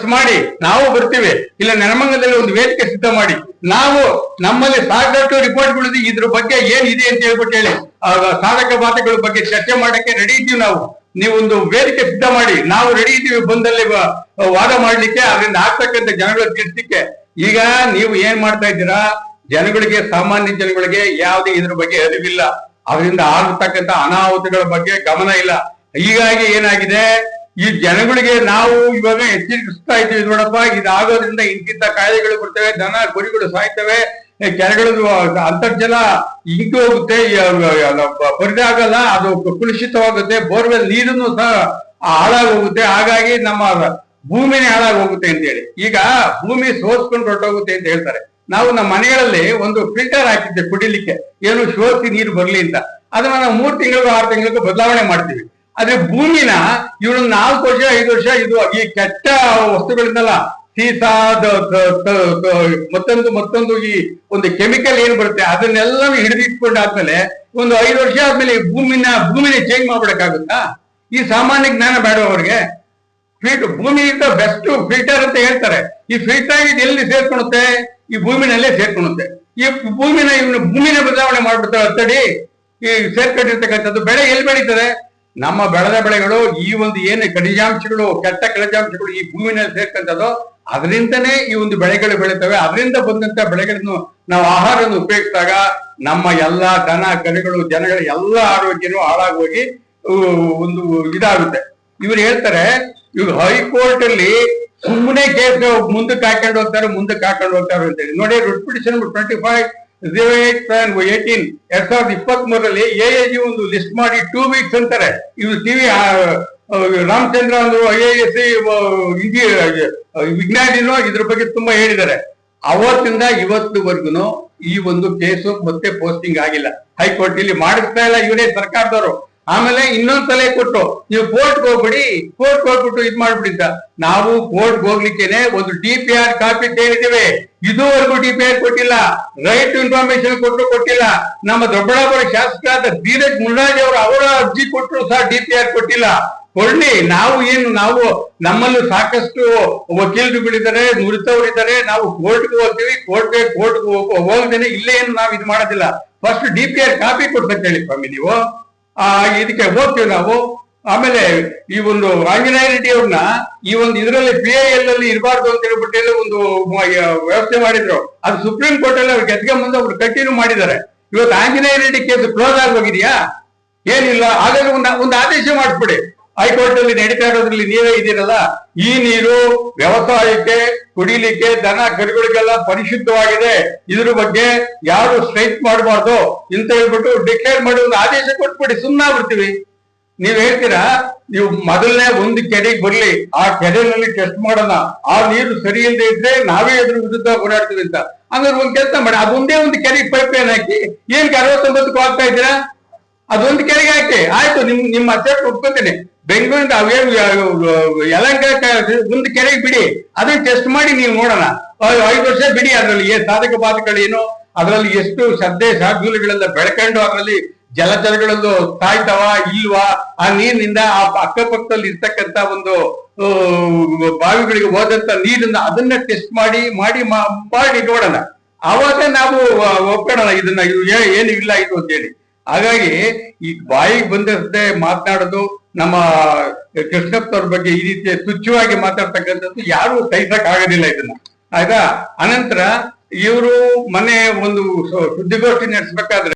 ಖರ್ಚು ಮಾಡಿ ನಾವು ಬರ್ತೀವಿ. ಇಲ್ಲ, ನೆಲಮಂಗಲದಲ್ಲಿ ಒಂದು ವೇದಿಕೆ ಸಿದ್ಧ ಮಾಡಿ. ನಾವು ನಮ್ಮಲ್ಲಿ ಸಾಕಷ್ಟು ರಿಪೋರ್ಟ್ಗಳು ಇದ್ರ ಬಗ್ಗೆ ಏನಿದೆ ಅಂತ ಹೇಳ್ಬಿಟ್ಟು ಹೇಳಿ. ಸಾಧಕ ಬಾಧಕಗಳ ಬಗ್ಗೆ ಚರ್ಚೆ ಮಾಡಕ್ಕೆ ರೆಡಿ ಇದ್ದೀವಿ ನಾವು. ನೀವು ಒಂದು ವೇದಿಕೆ ಸಿದ್ಧ ಮಾಡಿ. ನಾವು ರೆಡಿ ಇದ್ದೀವಿ ಬಂದಲ್ಲಿ ವಾದ ಮಾಡ್ಲಿಕ್ಕೆ ಅದರಿಂದ ಆಗ್ತಕ್ಕಂತ ಜನಗಳ ತಿಳಿಸ್ಲಿಕ್ಕೆ ಈಗ ನೀವು ಏನ್ ಮಾಡ್ತಾ ಇದ್ದೀರಾ? ಜನಗಳಿಗೆ, ಸಾಮಾನ್ಯ ಜನಗಳಿಗೆ ಯಾವುದೇ ಇದ್ರ ಬಗ್ಗೆ ಅರಿವಿಲ್ಲ. ಅದರಿಂದ ಆಗತಕ್ಕಂತ ಅನಾಹುತಗಳ ಬಗ್ಗೆ ಗಮನ ಇಲ್ಲ. ಹೀಗಾಗಿ ಏನಾಗಿದೆ? ಈ ಜನಗಳಿಗೆ ನಾವು ಇವಾಗ ಎಚ್ಚರಿಸ್ತಾ ಇದ್ದೀವಿ ನೋಡಪ್ಪ. ಇದಾಗೋದ್ರಿಂದ ಇಂತಿಂತ ಕಾಯಿಲೆಗಳು ಬರ್ತವೆ, ದನ, ಗುರಿಗಳು ಸಾಯ್ತವೆ. ಕೆರೆಗಳು ಅಂತರ್ಜಲ ಇಂಕಿ ಹೋಗುತ್ತೆ. ಪರಿದಾಗಲ್ಲ ಅದು ಕುಲುಷಿತವಾಗುತ್ತೆ. ಬೋರ್ವೆಲ್ ನೀರನ್ನು ಸಹ ಹಾಳಾಗೋಗುತ್ತೆ. ಹಾಗಾಗಿ ನಮ್ಮ ಭೂಮಿನೇ ಹಾಳಾಗೋಗುತ್ತೆ ಅಂತ ಹೇಳಿ ಈಗ ಭೂಮಿ ಸೋಸ್ಕೊಂಡು ಹೊರಟೋಗುತ್ತೆ ಅಂತ ಹೇಳ್ತಾರೆ. ನಾವು ನಮ್ಮ ಮನೆಗಳಲ್ಲಿ ಒಂದು ಫಿಲ್ಟರ್ ಹಾಕಿದ್ದೆ ಕುಡಿಲಿಕ್ಕೆ. ಏನು ಶೋಸಿ ನೀರು ಬರ್ಲಿ ಅಂತ. ಅದನ್ನ ನಾವು ಮೂರ್ ತಿಂಗಳಿಗೂ, ಆರು ತಿಂಗಳಿಗೂ ಬದಲಾವಣೆ ಮಾಡ್ತೀವಿ. ಆದ್ರೆ ಭೂಮಿನ ಇವನು ನಾಲ್ಕು ವರ್ಷ, ಐದು ವರ್ಷ, ಇದು ಈ ಕೆಟ್ಟ ವಸ್ತುಗಳಿಂದಲ್ಲ. ಸೀಸಾದ ಮತ್ತೊಂದು ಮತ್ತೊಂದು ಈ ಒಂದು ಕೆಮಿಕಲ್ ಏನ್ ಬರುತ್ತೆ, ಅದನ್ನೆಲ್ಲ ಹಿಡಿದಿಟ್ಕೊಂಡಾದ್ಮೇಲೆ ಒಂದು ಐದು ವರ್ಷ ಆದ್ಮೇಲೆ ಭೂಮಿನ ಭೂಮಿನ ಚೇಂಜ್ ಮಾಡ್ಬೇಕಾಗುತ್ತಾ ಈ ಸಾಮಾನ್ಯ ಜ್ಞಾನ ಬೇಡ ಅವ್ರಿಗೆ? ಫಿಲ್ಟರ್ ಭೂಮಿ ಇಸ್ ಬೆಸ್ಟ್ ಫಿಲ್ಟರ್ ಅಂತ ಹೇಳ್ತಾರೆ. ಈ ಫಿಲ್ಟರ್ ಇದು ಎಲ್ಲಿ ಸೇರ್ಕೊಳುತ್ತೆ? ಈ ಭೂಮಿನಲ್ಲೇ ಸೇರ್ಕೊಳುತ್ತೆ. ಈ ಭೂಮಿನ, ಇವನು ಭೂಮಿನ ಬದಲಾವಣೆ ಮಾಡ್ಬಿಡ್ತಾರೆ ತಡಿ ಈ ಸೇರ್ಕೊಂಡಿರ್ತಕ್ಕಂಥದ್ದು ಬೆಳೆ ಎಲ್ಲಿ ಬೆಳೀತದೆ? ನಮ್ಮ ಬೆಳೆದ ಬೆಳೆಗಳು ಈ ಒಂದು ಏನು ಖನಿಜಾಂಶಗಳು, ಕೆಟ್ಟ ಖನಿಜಾಂಶಗಳು ಈ ಭೂಮಿನಲ್ಲಿ ಸೇರ್ಕಂತದ್ದು ಅದರಿಂದನೇ ಈ ಒಂದು ಬೆಳೆಗಳು ಬೆಳೀತವೆ. ಅದರಿಂದ ಬಂದಂತ ಬೆಳೆಗಳನ್ನು ನಾವು ಆಹಾರವನ್ನು ಉಪಯೋಗಿಸಿದಾಗ ನಮ್ಮ ಎಲ್ಲಾ ದನ ಕರುಗಳು ಜನಗಳ ಎಲ್ಲ ಆರೋಗ್ಯನೂ ಹಾಳಾಗೋಗಿ ಒಂದು ಇದಾಗುತ್ತೆ. ಇವ್ರು ಹೇಳ್ತಾರೆ, ಇವ್ರು ಹೈಕೋರ್ಟ್ ಅಲ್ಲಿ ಸುಮ್ಮನೆ ಕೇಸ್ ಮುಂದಕ್ಕೆ ಹಾಕೊಂಡು ಹೋಗ್ತಾರೆ, ಮುಂದಕ್ಕೆ ಹಾಕೊಂಡು ಹೋಗ್ತಾರೆ ಅಂತ ಹೇಳಿ ನೋಡಿ writ petition twenty five zero eight eighteen ಎರಡ್ ಸಾವಿರದ ಇಪ್ಪತ್ತ್ ಮೂರರಲ್ಲಿ ಎ ಜಿ ಒಂದು ಲಿಸ್ಟ್ ಮಾಡಿ ಟೂ ವೀಕ್ಸ್ ಅಂತಾರೆ. ಇವ್ರು ಟಿವಿ ರಾಮಚಂದ್ರ ಅವರು ಐ ಎ ಎಸ್ ವಿಜ್ಞಾನಿನೂ ಇದ್ರ ಬಗ್ಗೆ ತುಂಬಾ ಹೇಳಿದ್ದಾರೆ. ಅವತ್ತಿಂದ ಇವತ್ತುವರೆಗೂ ಈ ಒಂದು ಕೇಸು ಮತ್ತೆ ಪೋಸ್ಟಿಂಗ್ ಆಗಿಲ್ಲ. ಹೈಕೋರ್ಟ್ ಇಲ್ಲಿ ಮಾಡಿಸ್ತಾ ಇಲ್ಲ ಇವರೇ ಸರ್ಕಾರದವರು ಆಮೇಲೆ ಇನ್ನೊಂದ್ ಸಲ ಕೊಟ್ಟು, ನೀವು ಕೋರ್ಟ್ ಹೋಗ್ಬಿಡಿ ಕೋರ್ಟ್ ಹೋಗ್ಬಿಟ್ಟು ಇದ್ ಅಂತ ನಾವು ಕೋರ್ಟ್ ಹೋಗ್ಲಿಕ್ಕೆನೆ ಒಂದು ಡಿ ಪಿ ಆರ್ ಕಾಪಿ ಕೇಳಿದ್ದೇವೆ ಇದುವರೆಗೂ ಡಿ ಪಿ ಆರ್ ಕೊಟ್ಟಿಲ್ಲ. ರೈಟ್ ಇನ್ಫಾರ್ಮೇಶನ್ ಕೊಟ್ಟರು ಕೊಟ್ಟಿಲ್ಲ. ನಮ್ಮ ದೊಡ್ಡಬಳ್ಳಾಪುರ ಶಾಸಕರಾದ ಧೀರಜ್ ಮುನ್ರಾಜ್ ಅವರು ಅವರ ಅರ್ಜಿ ಕೊಟ್ಟರು ಸಹ ಡಿ ಪಿ ಆರ್ ಕೊಟ್ಟಿಲ್ಲ. ಕೊಡ್ಲಿ, ನಾವು ಏನು, ನಾವು ನಮ್ಮಲ್ಲೂ ಸಾಕಷ್ಟು ವಕೀಲರುಗಳಿದ್ದಾರೆ ನುರಿತವರಿದ್ದಾರೆ ನಾವು ಕೋರ್ಟ್ಗೆ ಹೋಗ್ತೀವಿ. ಕೋರ್ಟ್ಗೆ ಕೋರ್ಟ್ಗೆ ಹೋಗ್ದೇನೆ ಇಲ್ಲೇ ಏನು ನಾವು ಇದು ಮಾಡೋದಿಲ್ಲ. First D P R copy ಕೊಡ್ಬೇಕು ಹೇಳಿ ಸ್ವಾಮಿ ನೀವು. ಆ ಇದಕ್ಕೆ ಹೋಗ್ತೀವಿ ನಾವು. ಆಮೇಲೆ ಈ ಒಂದು ಆಂಜನೇಯ ರೆಡ್ಡಿ ಅವ್ರನ್ನ ಈ ಒಂದು ಇದರಲ್ಲಿ ಪಿ ಐ ಎಲ್ ಅಲ್ಲಿ ಇರಬಾರ್ದು ಅಂತ ಹೇಳ್ಬಿಟ್ಟು ಒಂದು ವ್ಯವಸ್ಥೆ ಮಾಡಿದ್ರು. ಅದು ಸುಪ್ರೀಂ ಕೋರ್ಟ್ ಅಲ್ಲಿ ಅವ್ರು ಗೆದ್ಗೆ ಮುಂದೆ ಅವ್ರು ಕಂಟಿನ್ಯೂ ಮಾಡಿದ್ದಾರೆ. ಇವತ್ತು ಆಂಜನೇಯ ರೆಡ್ಡಿ ಕೇಸ್ ಕ್ಲೋಸ್ ಆಗಿ ಹೋಗಿದ್ಯಾ ಏನಿಲ್ಲ. ಹಾಗಾದ್ರೆ ಒಂದು ಒಂದು ಆದೇಶ ಮಾಡಿಸ್ಬಿಡಿ. ಹೈಕೋರ್ಟ್ ಅಲ್ಲಿ ನಡೀತಾ ಇರೋದ್ರಲ್ಲಿ ನೀವೇ ಇದ್ದೀರಲ್ಲ ಈ ನೀರು ವ್ಯವಸಾಯಕ್ಕೆ ಕುಡಿಲಿಕ್ಕೆ ದನ ಕರುಗಳಿಗೆಲ್ಲ ಪರಿಶುದ್ಧವಾಗಿದೆ. ಇದ್ರ ಬಗ್ಗೆ ಯಾರು ಸ್ಟ್ರೈಕ್ ಮಾಡಬಾರ್ದು ಅಂತ ಹೇಳ್ಬಿಟ್ಟು ಡಿಕ್ಲೇರ್ ಮಾಡಿ ಒಂದು ಆದೇಶ ಕೊಟ್ಬಿಡಿ ಸುಮ್ಮನಾಗ್ಬಿಡ್ತೀವಿ ನೀವ್ ಹೇಳ್ತೀರಾ, ನೀವು ಮೊದಲನೇ ಒಂದು ಕೆರೆಗೆ ಬರ್ಲಿ, ಆ ಕೆರೆನಲ್ಲಿ ಟೆಸ್ಟ್ ಮಾಡೋಣ. ಆ ನೀರು ಸರಿ ಇದ್ರೆ ನಾವೇ ಅದ್ರ ವಿರುದ್ಧ ಹೋರಾಡ್ತೀವಿ ಅಂತ. ಅಂದ್ರೆ ಒಂದ್ ಕೆಲಸ ಮಾಡಿ ಅದೊಂದೇ ಒಂದು ಕೆರೆಗೆ ಪೈಪ್ ಏನ್ ಹಾಕಿ ಏನ್ ಅರವತ್ತೊಂಬತ್ತು ಆಗ್ತಾ ಇದ್ದೀರಾ? ಅದೊಂದು ಕೆರೆಗೆ ಹಾಕಿ, ಆಯ್ತು, ನಿಮ್, ನಿಮ್ಮ ಅಧ್ಯಕ್ಷ ಒಪ್ಕೋತೀನಿ ಬೆಂಗಳೂರಿಂದ ಅವೇ ಯಲಂಕ ಒಂದು ಕೆರೆಗೆ ಬಿಡಿ. ಅದನ್ನ ಟೆಸ್ಟ್ ಮಾಡಿ ನೀವು ನೋಡೋಣ. ಐದು ವರ್ಷ ಬಿಡಿ ಅದರಲ್ಲಿ. ಏನ್ ಸಾಧಕ ಬಾಧಕಗಳೇನು, ಅದರಲ್ಲಿ ಎಷ್ಟು ಶ್ರದ್ಧೆ ಶಾರ್ದೂಲಗಳೆಲ್ಲ ಬೆಳ್ಕೊಂಡು ಅದರಲ್ಲಿ ಜಲಚರಗಳಲ್ಲೂ ತಾಯ್ತವ, ಇಲ್ವಾ? ಆ ನೀರಿನಿಂದ ಆ ಅಕ್ಕಪಕ್ಕದಲ್ಲಿ ಇರ್ತಕ್ಕಂತ ಒಂದು ಬಾವಿಗಳಿಗೆ ಹೋದಂತ ನೀರನ್ನ ಅದನ್ನ ಟೆಸ್ಟ್ ಮಾಡಿ ಮಾಡಿ ಮಾಡಿ ನೋಡೋಣ. ಆವಾಗ ನಾವು ಒಪ್ಕೊಳ್ಳೋಣ ಇದನ್ನ. ಏನು ಇಲ್ಲ ಇದು ಅಂತ ಹೇಳಿ ಹಾಗಾಗಿ ಈ ಬಾಯಿಗೆ ಬಂದಷ್ಟೇ ಮಾತನಾಡೋದು ನಮ್ಮ ಕೃಷ್ಣಪ್ಪ ಅವ್ರ ಬಗ್ಗೆ ಈ ರೀತಿ ತುಚ್ಛವಾಗಿ ಮಾತಾಡ್ತಕ್ಕಂಥದ್ದು ಯಾರು ಸಹಿಸಕ್ ಆಗೋದಿಲ್ಲ ಇದನ್ನ. ಆಯ್ತಾ? ಅನಂತರ ಇವರು ಮನೆ ಒಂದು ಸುದ್ದಿಗೋಷ್ಠಿ ನಡೆಸಬೇಕಾದ್ರೆ